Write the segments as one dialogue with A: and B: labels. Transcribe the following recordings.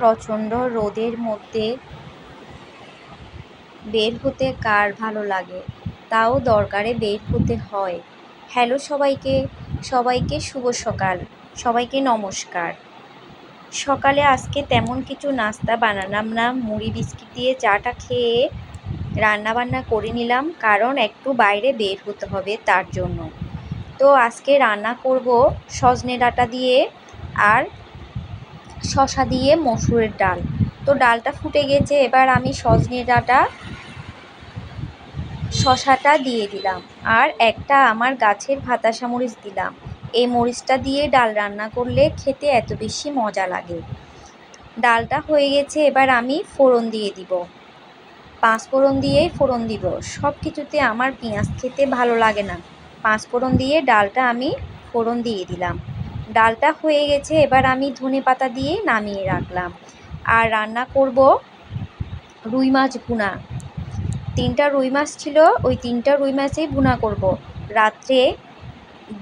A: প্রচণ্ড রোদের মধ্যে বের হতে কার ভালো লাগে? তাও দরকারে বের হতে হয়। হ্যালো সবাইকে সবাইকে শুভ সকাল, সবাইকে নমস্কার। সকালে আজকে তেমন কিছু নাস্তা বানালাম না, মুড়ি বিস্কিট দিয়ে চাটা খেয়ে রান্না বান্না করে নিলাম, কারণ একটু বাইরে বের হতে হবে তার জন্য। তো আজকে রান্না করব সজনে ডাঁটা দিয়ে আর শশা দিয়ে মসুরের ডাল। তো ডালটা ফুটে গেছে, এবার আমি সজনে ডাঁটা শশাটা দিয়ে দিলাম আর একটা আমার গাছের ভাতাসা মরিচ দিলাম। এই মরিচটা দিয়ে ডাল রান্না করলে খেতে এত বেশি মজা লাগে। ডালটা হয়ে গেছে, এবার আমি ফোড়ন দিয়ে দিব। পাঁচ ফোড়ন দিয়েই ফোড়ন দিব। সব কিছুতে আমার পেঁয়াজ খেতে ভালো লাগে না। পাঁচ ফোড়ন দিয়ে ডালটা আমি ফোড়ন দিয়ে দিলাম। ডালটা হয়ে গেছে, এবার আমি ধনে পাতা দিয়ে নামিয়ে রাখলাম। আর রান্না করব রুই মাছ ভুনা। তিনটা রুই মাছ ছিল, ওই তিনটা রুই মাছেই ভুনা করব। রাত্রে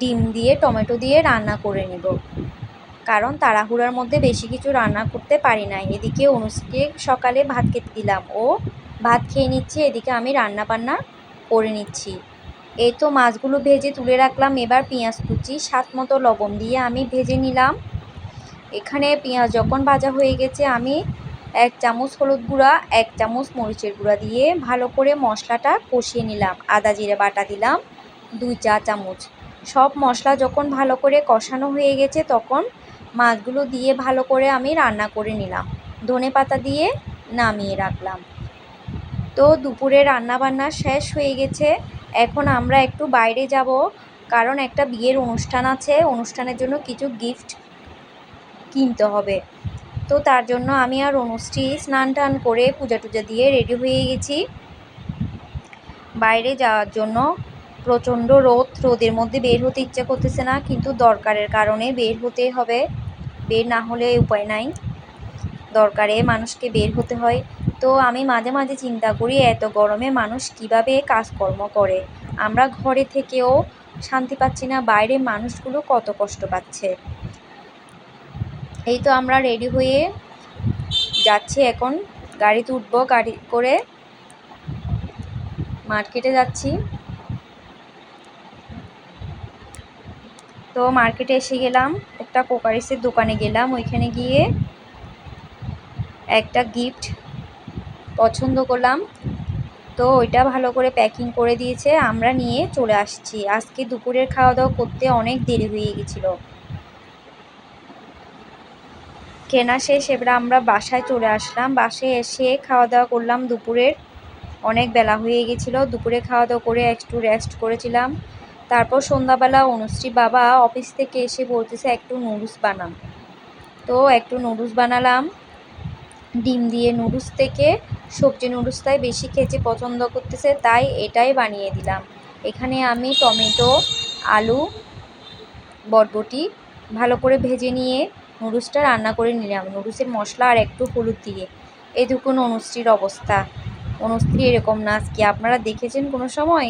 A: ডিম দিয়ে, টমেটো দিয়ে রান্না করে নেব। কারণ তাড়াহুড়ার মধ্যে বেশি কিছু রান্না করতে পারি না এদিকে অনুষ্কে সকালে ভাত খেতে দিলাম। ও ভাত খেয়ে নিচ্ছে, এদিকে আমি রান্না বান্না করে নিচ্ছি। এই তো মাছগুলো ভেজে তুলে রাখলাম। এবার পেঁয়াজ কুচি, স্বাদ মতো লবণ দিয়ে আমি ভেজে নিলাম। এখানে পেঁয়াজ যখন ভাজা হয়ে গেছে, আমি এক চামচ হলুদ গুঁড়া, এক চামচ মরিচের গুঁড়া দিয়ে ভালো করে মশলাটা কষিয়ে নিলাম। আদা জিরে বাটা দিলাম, দুই চা চামচ। সব মশলা যখন ভালো করে কষানো হয়ে গেছে, তখন মাছগুলো দিয়ে ভালো করে আমি রান্না করে নিলাম। ধনে পাতা দিয়ে নামিয়ে রাখলাম। তো দুপুরে রান্না বান্না শেষ হয়ে গেছে। এখন আমরা একটু বাইরে যাব, কারণ একটা বিয়ের অনুষ্ঠান আছে, অনুষ্ঠানের জন্য কিছু গিফট কিনতে হবে। তো তার জন্য আমি আর অনুশ্রী স্নান টান করে পূজা টুজা দিয়ে রেডি হয়ে গেছি। বাইরে যাওয়ার জন্য প্রচণ্ড রোদ, রোদের মধ্যে বের হতে ইচ্ছা করতেছে না, কিন্তু দরকারের কারণে বের হতে হবে। বের না হলে উপায় নাই। দরকারে মানুষকে বের হতে হয়। তো আমি মাঝে মাঝে চিন্তা করি, এত গরমে মানুষ কীভাবে কাজকর্ম করে? আমরা ঘরে থেকেও শান্তি পাচ্ছি না, বাইরে মানুষগুলো কত কষ্ট পাচ্ছে। এই তো আমরা রেডি হয়ে যাচ্ছি এখন। গাড়িতে উঠবো, গাড়ি করে মার্কেটে যাচ্ছি। তো মার্কেটে এসে গেলাম, একটা কোকারিসের দোকানে গেলাম। ওইখানে গিয়ে একটা গিফট পছন্দ করলাম। তো ওইটা ভালো করে প্যাকিং করে দিয়েছে। আমরা নিয়ে চলে আসছি। আজকে দুপুরের খাওয়া দাওয়া করতে অনেক দেরি হয়ে গেছিল। কেনা শেষ, এবার আমরা বাসায় চলে আসলাম। বাসায় এসে খাওয়া দাওয়া করলাম দুপুরের। অনেক বেলা হয়ে গেছিল। দুপুরে খাওয়া দাওয়া করে একটু রেস্ট করেছিলাম। তারপর সন্ধ্যাবেলা অনুশ্রী বাবা অফিস থেকে এসে বলতেছে, একটু নুডলস বানাম তো একটু নুডলস বানালাম। ডিম দিয়ে নুডলস থেকে সবজি নুডলসটাই বেশি খেতে পছন্দ করতেছে, তাই এটাই বানিয়ে দিলাম। এখানে আমি টমেটো, আলু, বরবটি ভালো করে ভেজে নিয়ে নুডলসটা রান্না করে নিলাম। নুডলসের মশলা আর একটু হলুদ দিয়ে। এটুকুন অনুশ্রীর অবস্থা। অনুশ্রী এরকম নাচ কি আপনারা দেখেছেন কোনো সময়?